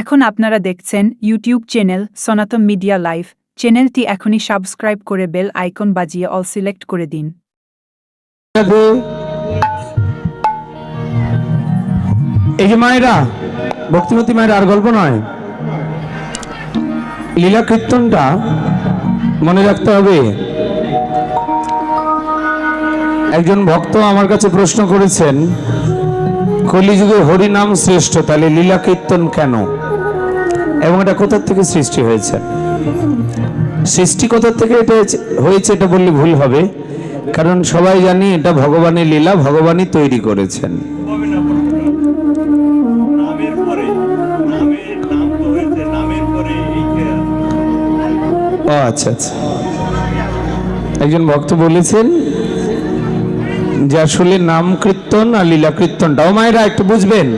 এখন আপনারা দেখছেন YouTube channel Sanatan media live চ্যানেলটি এখনই সাবস্ক্রাইব করে বেল আইকন বাজিয়ে অল সিলেক্ট করে দিন। এই যে মায়ের, আর গল্প নয়। লীলা কীর্তনটা মনে রাখতে হবে। একজন ভক্ত আমার কাছে প্রশ্ন করেছেন কলিযুগে হরিনাম শ্রেষ্ঠ, তাহলে লীলা কীর্তন কেন? এবং এটা কোথার থেকে সৃষ্টি হয়েছে? সৃষ্টি কোথার থেকে এটা হয়েছে- এটা বললে ভুল হবে, কারণ সবাই জানি এটা ভগবানের লীলা, ভগবানই তৈরি করেছেন। আচ্ছা আচ্ছা। একজন ভক্ত বলেছেন যে আসলে নাম কীর্তন আর লীলা কীর্তনটাও মায়েরা একটু বুঝবেন।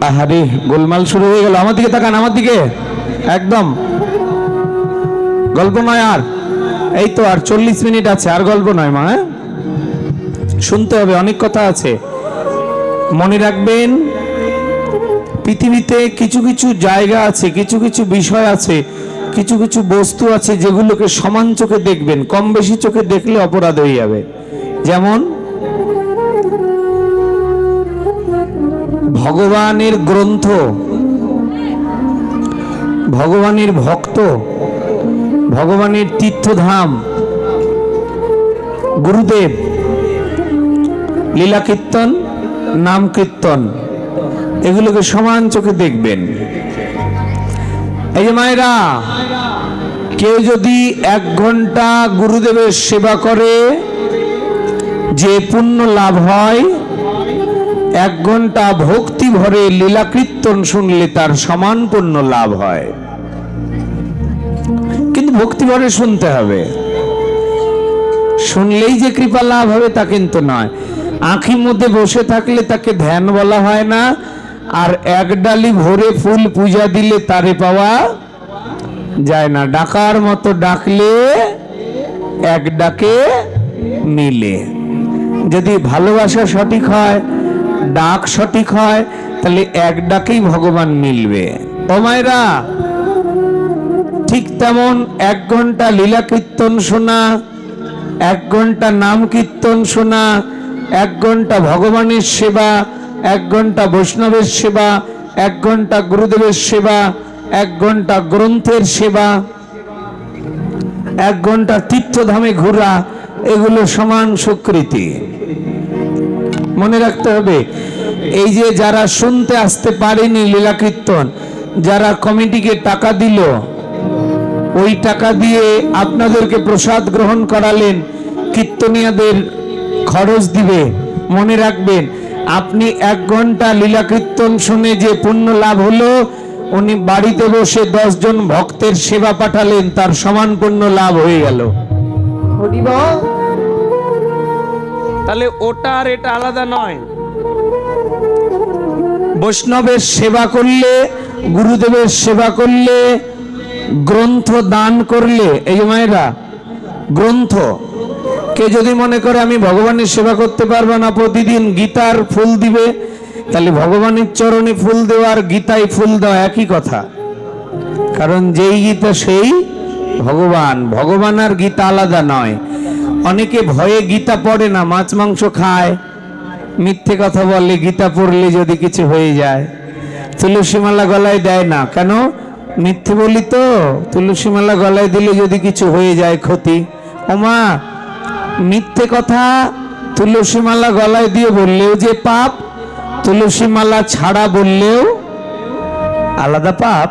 আহারে, গোলমাল শুরু হয়ে গেল। আমার দিকে তাকান, আমার দিকে। একদম। গল্প নয় আর। এই তো আর চল্লিশ মিনিট আছে, আর গল্প নয় মা হ্যাঁ? শুনতে হবে, অনেক কথা আছে। মনে রাখবেন, পৃথিবীতে কিছু কিছু জায়গা আছে, কিছু কিছু বিষয় আছে কিছু কিছু বস্তু আছে যেগুলোকে সমান চোখে দেখবেন, কম বেশি চোখে দেখলে অপরাধ হয়ে যাবে। যেমন, ভগবানের গ্রন্থ। ভগবানের ভক্ত। ভগবানের তীর্থধাম। গুরুদেব। লীলা কীর্তন নাম কীর্তন এগুলোকে সমান চোখে দেখবেন। এই যে মায়েরা, কেউ যদি এক ঘণ্টা গুরুদেবের সেবা করে, যে পুণ্য লাভ হয়, এক ঘণ্টা ভক্তি ভরে লীলা কীর্তন শুনলে তার সমান পুণ্য লাভ হয়। কিন্তু ভক্তি ভরে শুনতে হবে। শুনলেই যে কৃপা লাভ হবে তা কিন্তু নয়। আঁখির মধ্যে বসে থাকলে তাকে ধ্যান বলা হয় না। আর এক ডালি ভরে ফুল পূজা দিলে তারে পাওয়া যায় না। ডাকার মতো ডাকলে এক ডাকে মিলে। যদি ভালোবাসা সঠিক হয়, ডাক সঠিক হয়, তাহলে এক ডাকেই ভগবান মিলবে। ও মায়েরা, ঠিক তেমন এক ঘণ্টা লীলা কীর্তন শোনা, এক ঘণ্টা নাম কীর্তন শোনা, এক ঘণ্টা ভগবানের সেবা এক ঘণ্টা বৈষ্ণবের সেবা, এক ঘণ্টা গুরুদেবের সেবা, এক ঘণ্টা গ্রন্থের সেবা, এক ঘণ্টা তীর্থধামে ঘোরা, এগুলো সমান স্বীকৃতি মনে রাখতে হবে, এই যে যারা শুনতে আসতে পারেনি লীলা কীর্তন, যারা কমিটিকে টাকা দিল, ওই টাকা দিয়ে আপনাদেরকে প্রসাদ গ্রহণ করালেন, কীর্তনিয়াদের খরচ দিবে, মনে রাখবেন আপনি এক ঘণ্টা লীলা কীর্তন শুনে যে পুণ্য লাভ হলো উনি বাড়িতে বসে দশ জন ভক্তের সেবা পাঠালেন তার সমান পুণ্য লাভ হয়ে গেল। তাহলে ওটা আর এটা আলাদা নয়। বৈষ্ণবের সেবা করলে গুরুদেবের সেবা করলে গ্রন্থ দান করলে এই মায়েরা গ্রন্থ কে যদি মনে করে আমি ভগবানের সেবা করতে পারব না, প্রতিদিন গীতার ফুল দিবে, তাহলে ভগবানের চরণে ফুল দেওয়া আর গীতায় ফুল দেওয়া একই কথা। কারণ যেই গীতা সেই ভগবান ভগবান আর গীতা আলাদা নয়। অনেকে ভয়ে গীতা পড়ে না, মাছ মাংস খায়, মিথ্যে কথা বলে গীতা পড়লে যদি কিছু হয়ে যায়, তুলসী মালা গলায় দেয় না। কেন? মিথ্যে বলি তো, তুলসী মালা গলায় দিলে যদি কিছু হয়ে যায় ক্ষতি। ওমা মিথ্যে কথা তুলসী মালা গলায় দিয়ে বললেও যে পাপ তুলসী মালা ছাড়া বললেও আলাদা পাপ।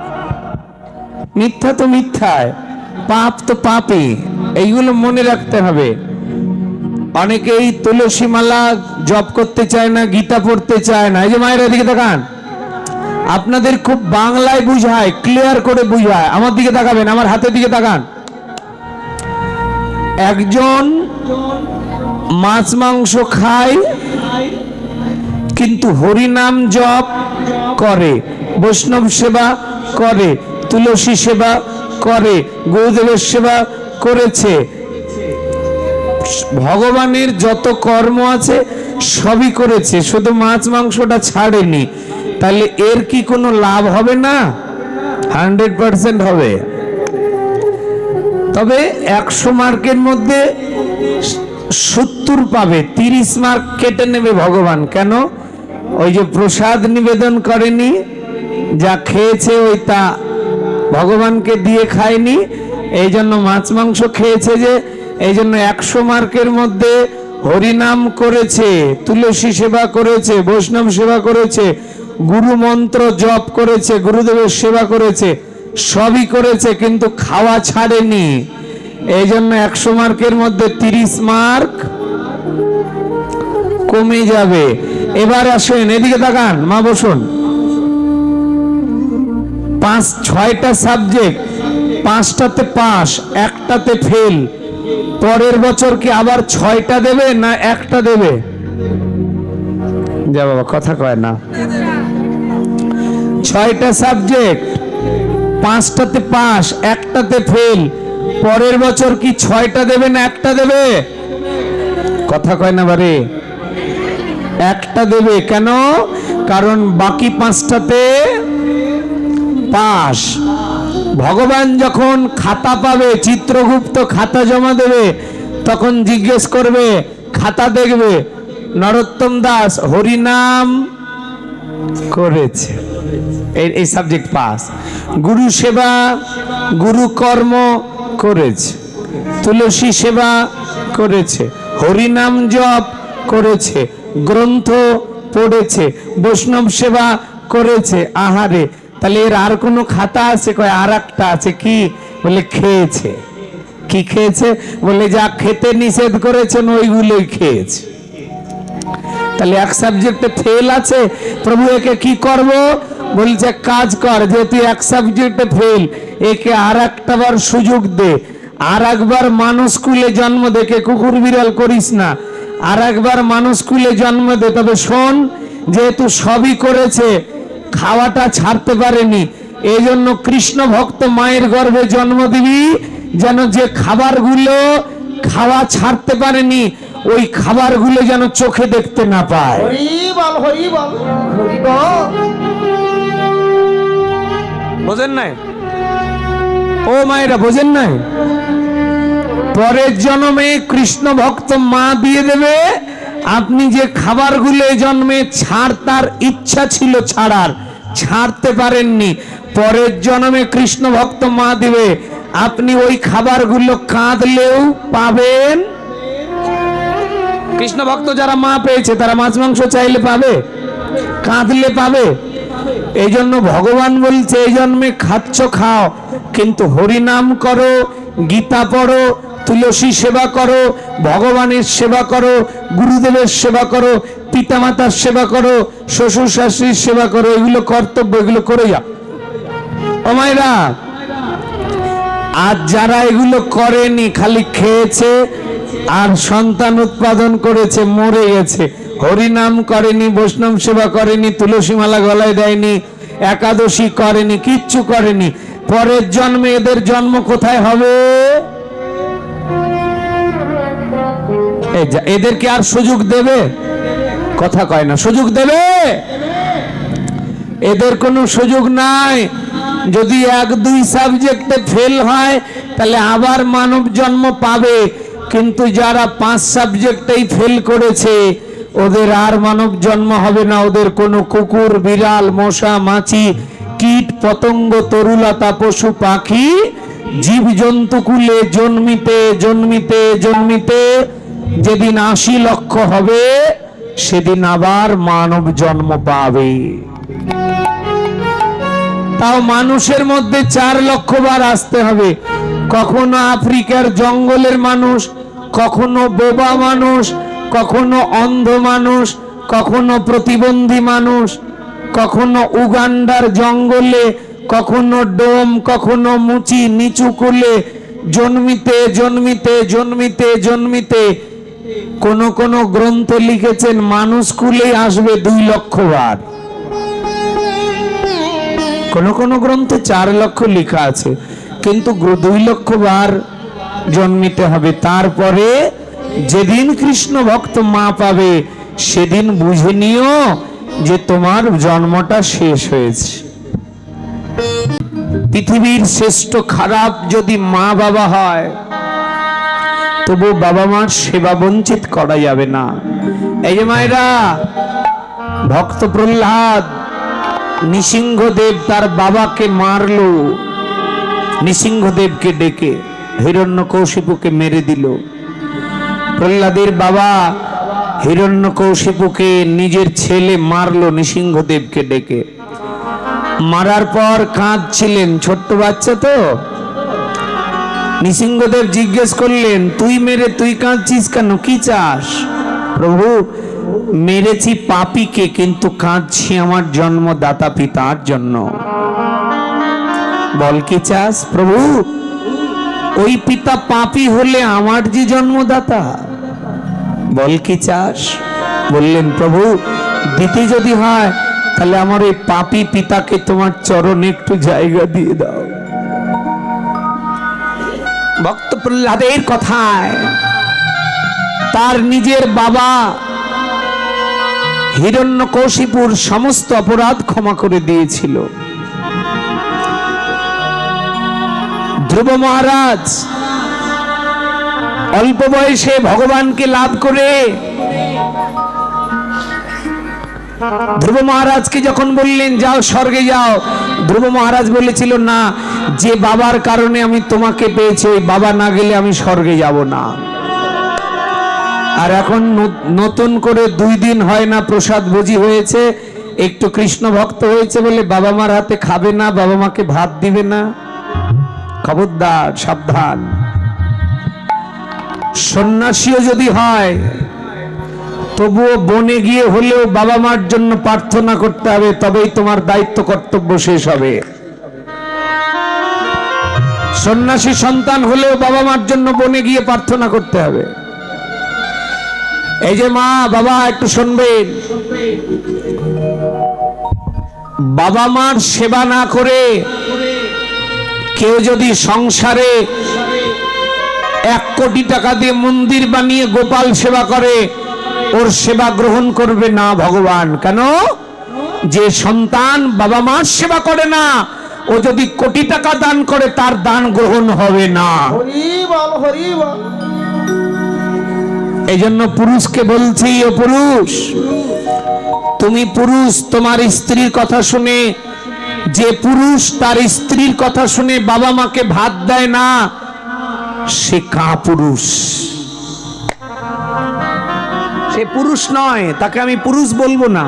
মিথ্যা তো মিথ্যায়, পাপ তো পাপই, এইগুলো মনে রাখতে হবে। অনেকেই তুলসী মালা জপ করতে চায় না, গীতা পড়তে চায় না। এই যে মায়ের দিকে তাকান। আপনাদের খুব বাংলায় বুঝায় ক্লিয়ার করে বুঝায়। আমার দিকে তাকাবেন, আমার হাতের দিকে তাকান। একজন মাছ, মাংস খায়, কিন্তু হরিনাম জপ করে, বৈষ্ণব সেবা করে, তুলসী সেবা করে, গুরুদেবের সেবা করেছে। ভগবানের যত কর্ম আছে, সবই করেছে, শুধু মাছ, মাংসটা ছাড়েনি। তাহলে এর কি কোনো লাভ হবে না? হান্ড্রেড পার্সেন্ট হবে। তবে একশো মার্কের মধ্যে সত্তর পাবে, তিরিশ মার্ক কেটে নেবে ভগবান। কেন? ওই যে প্রসাদ নিবেদন করেনি, যা খেয়েছে ওই তা ভগবানকে দিয়ে খায়নি, এই জন্য মাছ মাংস খেয়েছে যে, এই জন্য একশো মার্কের মধ্যে হরিনাম করেছে, তুলসী সেবা করেছে, বৈষ্ণব সেবা করেছে, গুরু মন্ত্র জপ করেছে, গুরুদেবের সেবা করেছে, সবই করেছে, কিন্তু খাওয়া ছাড়েনি। এই জন্য একশো মার্কের মধ্যে তিরিশ মার্ক কমে যাবে। এবার আসেন, এদিকে তাকান, মা বসুন। পাঁচ, ছয়টা সাবজেক্ট, পাঁচটাতে পাস, একটাতে ফেল। পরের বছর কি আবার ছয়টা দেবে না একটা দেবে? যা বাবা, কথা কয় না। ছয়টা সাবজেক্ট, পাঁচটাতে পাস, একটাতে ফেল। পরের বছর কি ছয়টা দেবে না একটা দেবে? কথা কয় না বারে। একটা দেবে কেন? কারণ বাকি পাঁচটাতে পাস। ভগবান যখন খাতা পাবে, চিত্রগুপ্ত খাতা জমা দেবে, তখন জিজ্ঞেস করবে, খাতা দেখবে, নরোত্তম দাস হরিনাম করেছে। এই এই সাবজেক্ট পাস। গুরু সেবা, গুরু কর্ম করেছে, তুলসী সেবা করেছে, হরিনাম জপ করেছে, গ্রন্থ পড়েছে, বৈষ্ণব সেবা করেছে, আহারে, তাহলে এর আর কোনো খাতা আছে? কয়, আর একটা আছে, কি? বলে খেয়েছে। কি খেয়েছে? বলে যা খেতে নিষেধ করেছেন ওইগুলোই খেয়েছে। তাহলে এক সাবজেক্টে ফেল আছে? প্রভু একে কি করব? বলছে, কাজ কর, যেহেতু এক সাবজেক্টে ফেল একে আর একটা বার সুযোগ দে। আর একবার মানুষ কুলে জন্ম দেখে কুকুর বিড়াল করিস না। আর একবার মানুষ কুলে জন্ম দে তবে শোন যেহেতু সবই করেছে খাওয়াটা ছাড়তে পারেনি এই জন্য কৃষ্ণ ভক্ত মায়ের গর্ভে জন্ম দিবি যেন যে খাবারগুলো খাওয়া ছাড়তে পারেনি ওই খাবারগুলো যেন চোখে দেখতে না পায়। হরি বল হরি বল হরি বল। বোঝেন নাই? ও মায়েরা, বোঝেন নাই? পরের জন্মে কৃষ্ণ ভক্ত মা দিয়ে দেবে, আপনি যে খাবারগুলো এই জন্মে ছাড় তার ইচ্ছা ছিল ছাড়ার, ছাড়তে পারেননি। পরের জন্মে কৃষ্ণ ভক্ত মা দিবে, আপনি ওই খাবারগুলো কাঁদলেও পাবেন। কৃষ্ণ ভক্ত যারা মা পেয়েছে, তারা মাছ মাংস চাইলে পাবে, কাঁদলে পাবে। এই জন্য ভগবান বলছে, এই জন্মে খাচ্ছ, খাও। কিন্তু হরিনাম করো, গীতা পড়ো, তুলসী সেবা করো, ভগবানের সেবা করো, গুরুদেবের সেবা করো, পিতামাতার সেবা করো শ্বশুর শাশুড়ির সেবা করো, এগুলো কর্তব্য, এগুলো করে যাও। অমায়রা মায়েরা আর যারা এগুলো করেনি, খালি খেয়েছে আর সন্তান উৎপাদন করেছে, মরে গেছে হরিনাম করেনি, বৈষ্ণব সেবা করেনি, তুলসী মালা গলায় দেয়নি, একাদশী করেনি, কিচ্ছু করেনি। পরের জন্মে এদের জন্ম কোথায় হবে? এদেরকে আর সুযোগ দেবে? কথা কয় না, সুযোগ দেবে? এদের কোনো সুযোগ নাই। যদি এক, দুই সাবজেক্টে ফেল হয়, তাহলে আবার মানব জন্ম পাবে। কিন্তু যারা পাঁচ সাবজেক্টেই ফেল করেছে ওদের আর মানব জন্ম হবে না। ওদের কোনো কুকুর, বিড়াল, মশা, মাছি, কীট, পতঙ্গ, তরুলতা, পশু, পাখি জীব জন্তু কুলে জন্মিতে জন্মিতে জন্মিতে যেদিন আশি লক্ষ হবে, সেদিন আবার মানব জন্ম পাবে। তাও মানুষের মধ্যে চার লক্ষ বার আসতে হবে। কখনো আফ্রিকার জঙ্গলের মানুষ, কখনো বোবা মানুষ কখনো অন্ধ মানুষ, কখনো প্রতিবন্ধী মানুষ, কখনো উগান্ডার জঙ্গলে, কখনো ডোম, কখনো মুচি নিচু কুলে, জন্মিতে জন্মিতে জন্মিতে জন্মিতে, কোন কোন গ্রন্থ লিখেছেন, মানুষ কুলেই আসবে দুই লক্ষ বার। কোন কোন গ্রন্থে চার লক্ষ লেখা আছে, কিন্তু দুই লক্ষ বার জন্মিতে হবে। তারপরে যেদিন কৃষ্ণ ভক্ত মা পাবে, সেদিন বুঝে নিও যে তোমার জন্মটা শেষ হয়েছে। পৃথিবীর শ্রেষ্ঠ খারাপ যদি মা বাবা হয়, তবু বাবা মার সেবা বঞ্চিত করা যাবে না। এই যে মায়েরা, ভক্ত প্রহ্লাদ, নৃসিংহদেব তার বাবাকে মারলো, নৃসিংহদেবকে ডেকে হিরণ্য কৌশিপুকে মেরে দিল। প্রহ্লাদের বাবা হিরণ্য কৌশিপুকে নিজের ছেলে মারলো নৃসিংহদেবকে ডেকে। মারার পর কাঁদছিলেন, ছোট্ট বাচ্চা তো। নৃসিংহদেব জিজ্ঞেস করলেন, তুই মেরে তুই কাঁদছিস কেন? কি চাস? প্রভু, মেরেছি পাপিকে, কিন্তু কাঁদছি আমার জন্মদাতা পিতার জন্য। বল, কি চাস প্রভু? ওই পিতা পাপী হলে আমার যে জন্মদাতা? বল কি চাস? বললেন, প্রভু, দিতে যদি হয়, তাহলে আমার এই পাপী পিতাকে তোমার চরণে একটু জায়গা দিয়ে দাও। ভক্ত প্রহ্লাদের কথায়, তার নিজের বাবা হিরণ্যকশিপুর সমস্ত অপরাধ ক্ষমা করে দিয়েছিল। ধ্রুব মহারাজ অল্প বয়সে ভগবানকে লাভ করে। ধ্রুব মহারাজকে যখন বললেন, যাও স্বর্গে যাও, ধ্রুব মহারাজ বলেছিল, না, যে বাবার কারণে আমি তোমাকে পেয়েছি, ওই বাবা না গেলে আমি স্বর্গে যাব না। আর এখন নতুন করে দুই দিন হয় না, প্রসাদ ভোজি হয়েছে, একটু কৃষ্ণ ভক্ত হয়েছে বলে বাবা মার হাতে খাবে না, বাবা মাকে ভাত দিবে না। খবরদার, সাবধান। সন্ন্যাসীও যদি হয়, তবুও বনে গিয়ে হলেও বাবা মার জন্য প্রার্থনা করতে হবে, তবেই তোমার দায়িত্ব কর্তব্য শেষ হবে। সন্ন্যাসী সন্তান হলেও বাবা মার জন্য বনে গিয়ে প্রার্থনা করতে হবে। এই যে মা, বাবা, একটু শুনবেন। বাবা মার সেবা না করে কেউ যদি সংসারে এক কোটি টাকা দিয়ে মন্দির বানিয়ে গোপাল সেবা করে ওর সেবা গ্রহণ করবে না ভগবান। কেন? যে সন্তান বাবা মার সেবা করে না ও যদি কোটি টাকা দান করে তার দান গ্রহণ হবে না। এই জন্য পুরুষকে বলছি ও পুরুষ তুমি পুরুষ তোমার স্ত্রীর কথা শুনে যে পুরুষ তার স্ত্রীর কথা শুনে বাবা মাকে ভাত দেয় না সে কা পুরুষ সে পুরুষ নয়, তাকে আমি পুরুষ বলব না।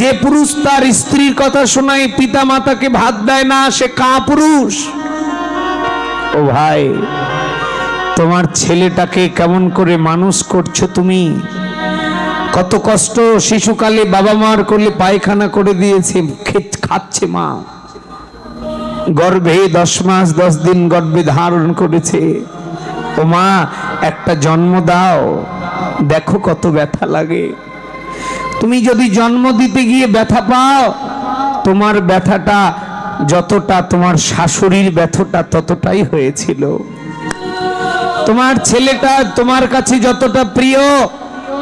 যে পুরুষ তার স্ত্রীর কথা শোনায় পিতা মাতাকে ভাত দেয় না, সে কা পুরুষ ও ভাই, তোমার ছেলেটাকে কেমন করে মানুষ করছ তুমি? কত কষ্ট শিশুকালে বাবা মার করলে পায়খানা করে দিয়েছে খাচ্ছে মা। গর্ভে দশ মাস, দশ দিন গর্ভে ধারণ করেছে। ও মা, একটা জন্ম দাও। দেখো কত ব্যথা লাগে। তুমি যদি জন্ম দিতে গিয়ে ব্যথা পাও, তোমার ব্যথাটা যতটা, তোমার শাশুড়ির ব্যথাটা ততটাই হয়েছিল। তোমার ছেলেটা তোমার কাছে যতটা প্রিয়,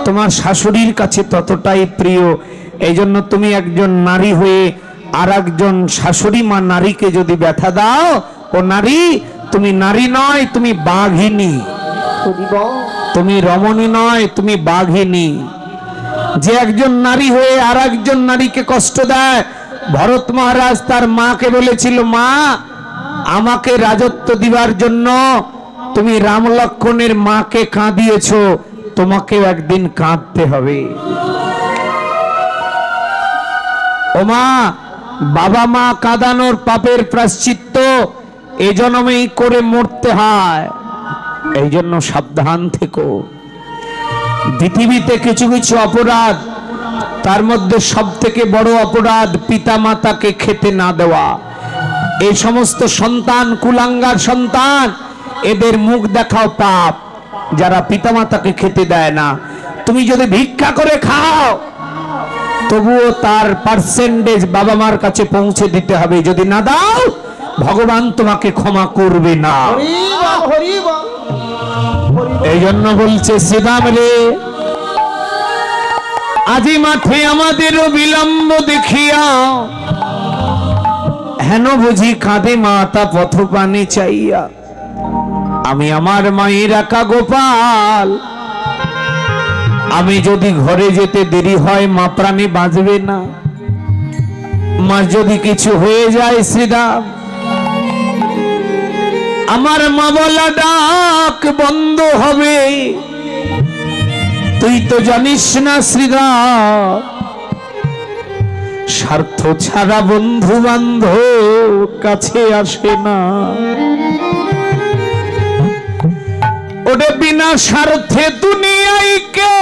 তোমার শাশুড়ির কাছে ততটাই প্রিয়। এই জন্য তুমি একজন নারী হয়ে আর একজন শাশুড়ি মা নারীকে যদি ব্যথা দাও, ও নারী, তুমি নারী নয়, তুমি বাঘিনী। তুমি রমণী নয়, তুমি বাঘিনী। যে একজন নারী হয়ে আর একজন নারীকে কষ্ট দেয়, ভরত মহারাজ তার মাকে বলেছিল, মা, আমাকে রাজত্ব দিবার জন্য তুমি রাম লক্ষণের মাকে কাঁদিয়েছ, তোমাকেও একদিন কাঁদতে হবে। ও মা বাবা মা কাঁদানোর পাপের প্রাশ্চিত্য এ জন্মেই করে মরতে হয়। এই জন্য সাবধান থেকো। পৃথিবীতে কিছু কিছু অপরাধ, তার মধ্যে সব থেকে বড় অপরাধ পিতা মাতাকে খেতে না দেওয়া। এই সমস্ত সন্তান, কুলাঙ্গার সন্তান, এদের মুখ দেখাও পাপ, যারা পিতামাতাকে খেতে দেয় না। তুমি যদি ভিক্ষা করে খাও তবুও তার পার্সেন্টেজ বাবা মার কাছে পৌঁছে দিতে হবে। যদি না দাও, ভগবান তোমাকে ক্ষমা করবে না। এই জন্য বলছে শ্রীরাম রে, আজি মাঠে আমাদের বিলম্ব দেখিয়া, হেন বুঝি কাঁদে মাতা পথ পানে চাইয়া। আমি আমার মায়ের একা গোপাল আমি যদি ঘরে যেতে দেরি হয়, মা প্রাণে বাঁচবে না। মা যদি কিছু হয়ে যায় শ্রীরাম আমার মা বলা ডাক বন্ধ হবে। তুই তো জানিস না শ্রীরাম স্বার্থ ছাড়া বন্ধু বান্ধব কাছে আসে না। ওরে বিনা স্বার্থে দুনিয়ায় কে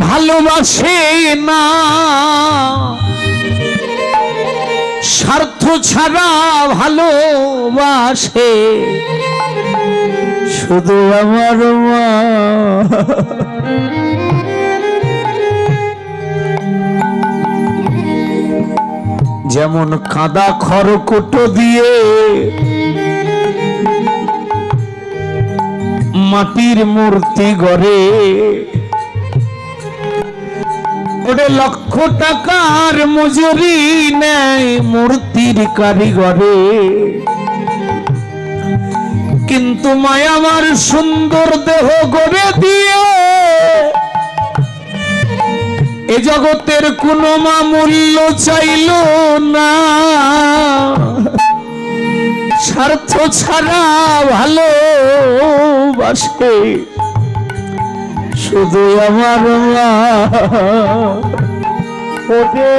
ভালোবাসে না। স্বার্থ ছাড়া ভালোবাসে। শুধু আমার মা। যেমন কাদা খড়কুটো দিয়ে মাটির মূর্তি গড়ে। ওরে লক্ষ টাকার মজুরি নেয় মূর্তির কারিগরে। কিন্তু মায়া আমার সুন্দর দেহ গড়ে দিয়ে। এ জগতের কোন মা মূল্য চাইল না। স্বার্থ ছাড়া ভালোবাসে শুধু আমার মা। ওরে